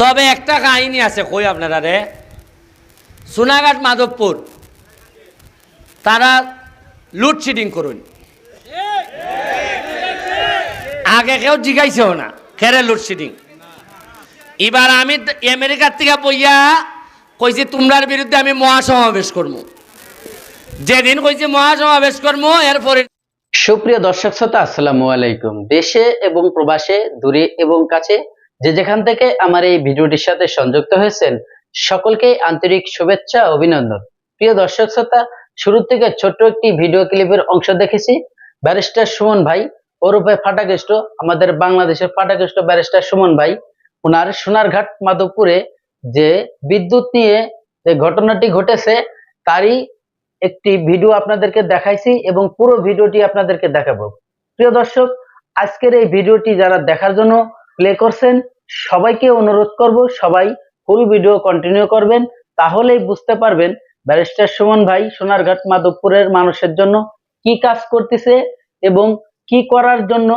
তবে একটা কাহিনী আছে, কই আপনারা রে? সোনাঘাট মাধবপুর। তারা লুডশেডিং করুন। আগে কেউ জিগাইছেও না, খেরে লোডশেডিং এবার আমি আমেরিকার থেকে বইয়া কইছি, তোমরার বিরুদ্ধে আমি মহাসমাবেশ করব। যেদিন কইছি মহাসমাবেশ করব, এরপরে সুপ্রিয় দর্শক শ্রোতা, আসসালামু আলাইকুম। দেশে এবং প্রবাসে, দূরে এবং কাছে যে যেখান থেকে আমার এই ভিডিওটির সাথে সংযুক্ত হয়েছেন, সকলকে আন্তরিক শুভেচ্ছা, অভিনন্দন। প্রিয় দর্শক শ্রোতা, শুরু থেকে ছোট্ট একটি ভিডিও ক্লিপের অংশ দেখেছি। ব্যারিস্টার সুমন ভাই, ওরূপে ফাটাকেষ্ট, আমাদের বাংলাদেশের ফাটাকেষ্ট ব্যারিস্টার সুমন ভাই ওনার সোনারঘাট মাধবপুরে যে বিদ্যুৎ নিয়ে যে ঘটনাটি ঘটেছে, তারই একটি ভিডিও আপনাদেরকে দেখাইছি এবং পুরো ভিডিওটি আপনাদেরকে দেখাবো। প্রিয় দর্শক, আজকের এই ভিডিওটি যারা দেখার জন্য প্লে করছেন। সবাইকে অনুরোধ করব, সবাই ফুল ভিডিও কন্টিনিউ করবেন, তাহলেই বুঝতে পারবেন ব্যারিস্টার সুমন ভাই সোনারঘাট মাধবপুরের মানুষের জন্য কি কাজ করতেছে এবং কি করার জন্য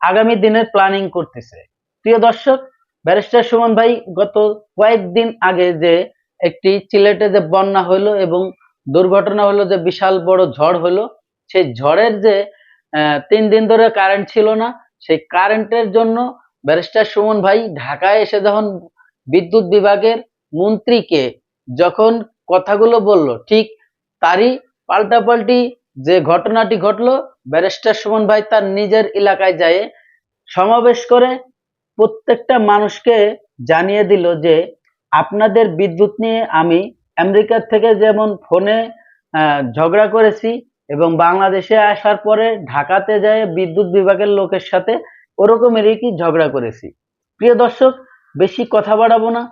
আগামী দিনের প্ল্যানিং করতেছে। প্রিয় দর্শক, ব্যারিস্টার সুমন ভাই গত কয়েকদিন আগে যে একটি সিলেটে যে বন্যা হলো এবং দুর্ঘটনা হলো যে বিশাল বড় ঝড় হলো সেই ঝড়ের যে তিন দিন ধরে কারেন্ট ছিল না, সেই কারেন্টের জন্য ব্যারিস্টার সুমন ভাই ঢাকায় এসে যখন বিদ্যুৎ বিভাগের মন্ত্রীকে যখন কথাগুলো বলল, ঠিক তারই পাল্টাপাল্টি যে ঘটনাটি ঘটলো, ব্যারিস্টার সুমন ভাই তার নিজের এলাকায় যায় সমাবেশ করে প্রত্যেকটা মানুষকে জানিয়ে দিল যে, আপনাদের বিদ্যুৎ নিয়ে আমি আমেরিকার থেকে যেমন ফোনে ঝগড়া করেছি এবং বাংলাদেশে আসার পরে ঢাকাতে যায় বিদ্যুৎ বিভাগের লোকের সাথে ওরকমেরই কি ঝগড়া করেছি। প্রিয় দর্শক, বেশি কথা বাড়াবো না,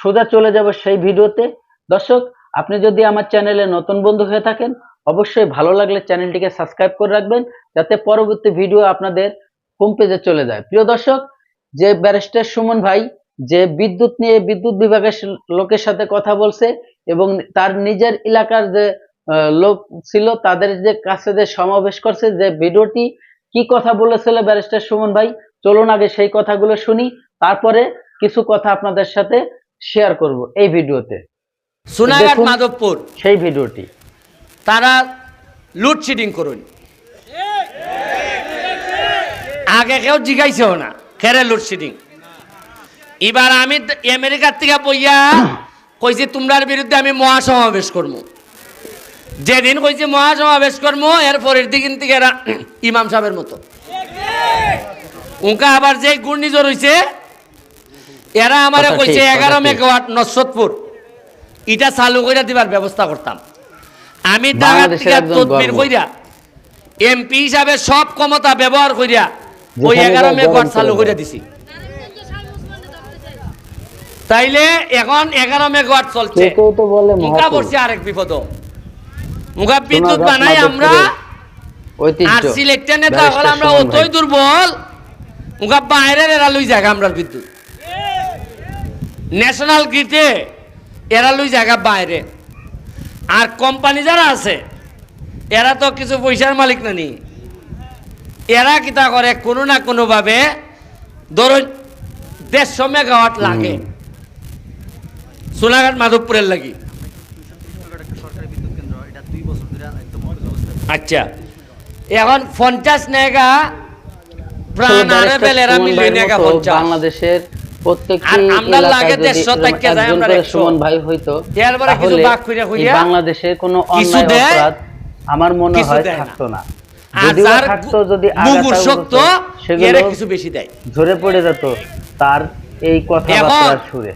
সোজা চলে যাব সেই ভিডিওতে। দর্শক, আপনি যদি আমার চ্যানেলে নতুন বন্ধু হয়ে থাকেন, অবশ্যই ভালো লাগলে চ্যানেলটিকে সাবস্ক্রাইব করে রাখবেন, যাতে পরবর্তী ভিডিও আপনাদের হোম পেজে চলে যায়। প্রিয় দর্শক, যে ব্যারিস্টার সুমন ভাই, যে বিদ্যুৎ নিয়ে বিদ্যুৎ বিভাগের লোকের সাথে কথা বলছে এবং তার নিজের এলাকার যে লোক ছিল, তাদের যে কাছে যে সমাবেশ করছে, যে ভিডিওটি কি কথা বলেছিল ব্যারিস্টার সুমন ভাই? চলুন আগে সেই কথাগুলো শুনি তারপরে কিছু কথা আপনাদের সাথে শেয়ার করব এই ভিডিওতে। সোনাঘাট মাধবপুর। সেই ভিডিওটি। তারা লোডশেডিং করুন। আগে কেউ জিগাইছেও না খেরে লোডশেডিং এবার আমি আমেরিকার থেকে বইয়া কইছি তোমরার বিরুদ্ধে আমি মহাসমাবেশ করব। যেদিন কইছি মহাসমাবেশ করব এর পরের দিন থেকে এরা ইমাম সাহেবের মতো। উনকা আবার যে ঘূর্ণিঝড় হইছে এরা আমারে কইছে এগারো মেগাওয়াট নসতপুর এটা চালু করে দিবার ব্যবস্থা করতাম। আমি তদবির কইরা এমপি হিসাবে সব ক্ষমতা ব্যবহার কইরা ওই এগারো মেগাওয়াট চালু করে দিছি। তাইলে এখন এগারো মেগাওয়াট চলছে। পড়ছে আরেক বিপদ মুখা বিদ্যুৎ বানাই আমরা। আর সিলেক্টের নেতা হলে আমরা অতই। দুর্বল। মুখা বাইরের এরা লই জায়গা আমরা বিদ্যুৎ। ন্যাশনাল গ্রিডে এরা লই জায়গা বাইরে। আর কোম্পানি যারা আছে এরা তো কিছু পয়সার মালিক নানি। এরা কিতা করে কোনো না কোনোভাবে ধরুন দেড়শো মেগাওয়াট লাগে। সোনাঘাট মাধবপুরের লাগি। আচ্ছা। এখন পঞ্চাশ নেগা প্রাণ আরে বেলেরা মিলিয়ে নেগা পঞ্চাশ। বাংলাদেশের আমরা কোনো অপরাধ মনে হয় থাকতো না। থাকতো যদি কিছু বেশি দেয়। ঝরে পড়ে যেত তার এই কথাবার্তার সুরে।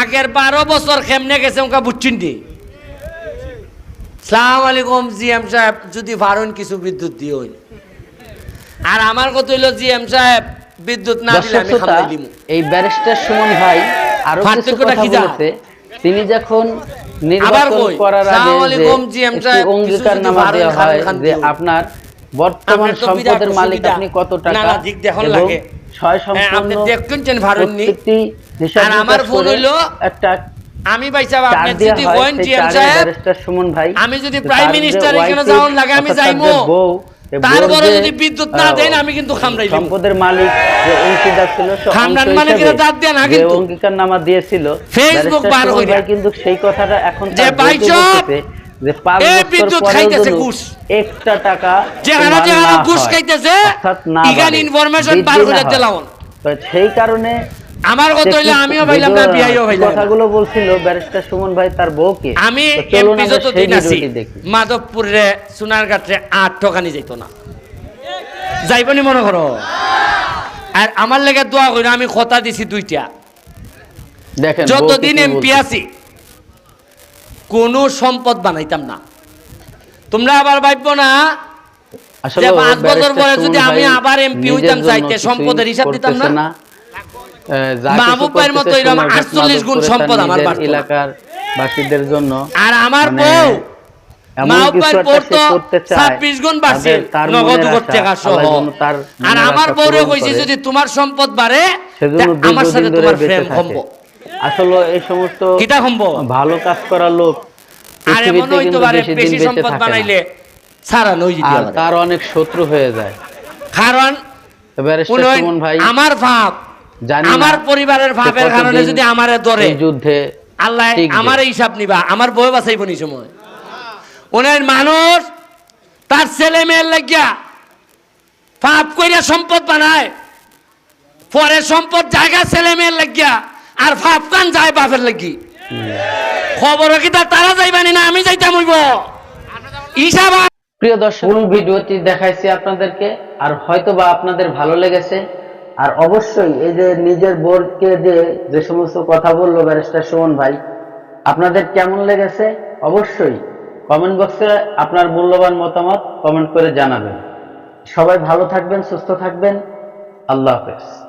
আগের বারো বছর কেমনে গেছে ওকে বুঝছেন সালাম আলাইকুম জিএম সাহেব যদি পারেন কিছু বিদ্যুৎ দিও। আর আমার কথা হইল জিএম সাহেব বিদ্যুৎ না দিলে আমি খামাই দিমু। এই ব্যারিস্টার সুমন ভাই আরও কিছু কথা? বলেছে। তিনি যখন নির্বাচন করার আগে সালাম যে আলাইকুম জিএম একটি সাহেব, কিছু অঙ্গীকার নামা দেওয়া হয় যে আপনার বর্তমান সম্পদের মালিক আপনি কত টাকা? না, দিক দেখুন এবং লাগে। ছয় হ্যাঁ, আপনি সম্পূর্ণ। প্রত্যেকটি হিসাব আর আমার ফোন হইল একটা আমি ভাই সাহেব আপনি যদি সেই জিএম সাহেব সুমন ভাই আমি যদি প্রাইম মিনিস্টার এখানে যাওয়ার লাগে আমি যে যাইমো। তারপরে যদি বিদ্যুৎ না দেন আমি কিন্তু খামড়াই দিব। সম্পদের মালিক যে অংশীদার ছিল খামরান মালিকেরা হিসেবে দাঁত দেয় না কিন্তু। অঙ্গীকার নামা দিয়েছিল ফেসবুক বার সুমন কইরা। কিন্তু সেই কথাটা এখন যে ভাই বলতেছে যে পাঁচ বছর বিদ্যুৎ খাইতেছে ঘুষ। একটা টাকা যেখানে প্রমাণ যেখানে না ঘুষ খাইতেছে ইগান ইনফরমেশন বার না করে। দিলাম সেই কারণে আমার কথা হইলে আমিও ভাইলাম না বিয়াইও ভাইলাম। কথাগুলো বলছিল ব্যারিস্টার সুমন ভাই তার বউকে। আমি এমপি যত দিন আছি মাধবপুরে সোনারঘাটে আট ঠকানি যাইত না। যাইবনি মনে করো। আর আমার লেগে দোয়া করি আমি কথা দিছি দুইটা। দেখেন যতদিন এমপি আছি কোনো সম্পদ বানাইতাম না। তোমরা আবার ভাববো না আসলে যে পাঁচ বছর পরে যদি আমি আবার এমপি হইতাম চাইতে সম্পদের হিসাব দিতাম না? মতো এরকম সোনারঘাট 48 গুণ সম্পদ আমার। এলাকার বাসীদের জন্য আর আমার মানে বউ পড়তো গুণ বাড়ছে নগদ টাকা সহ। আর আমার বউরে কইছে যদি তোমার সম্পদ বাড়ে আমার সাথে তোমার প্রেম থাকে। আসলে এই সমস্ত কিটা ভালো কাজ করা লোক আর এমন পৃথিবীতে হইতে পারে বেশি সম্পদ বানাইলে সারা নই তার অনেক শত্রু হয়ে যায়। কারণ উনি ভাই আমার ভাব আমার পরিবারের ভাবের কারণে যদি আমারে ধরে যুদ্ধে আল্লাহ আমার হিসাব নিবা আমার বই বাঁচাইব নি সময়। ওনার মানুষ তার ছেলে মেয়ের লাগিয়া পাপ কইরা সম্পদ বানায় পরে সম্পদ জায়গা ছেলে মেয়ের লাগিয়া আর পাপ কান যায় বাপের লাগি। খবর কি তা তারা যাইবানি না আমি যাইতাম হইব। হিসাব প্রিয় দর্শক ভিডিওটি দেখাইছি আপনাদেরকে আর হয়তো বা আপনাদের ভালো লেগেছে। আর অবশ্যই এই যে নিজের বোর্ডকে যে যে সমস্ত কথা বলল ব্যারিস্টার সুমন ভাই, আপনাদের কেমন লেগেছে? অবশ্যই কমেন্ট বক্সে আপনার মূল্যবান মতামত কমেন্ট করে জানাবেন। সবাই ভালো থাকবেন, সুস্থ থাকবেন। আল্লাহ হাফেজ।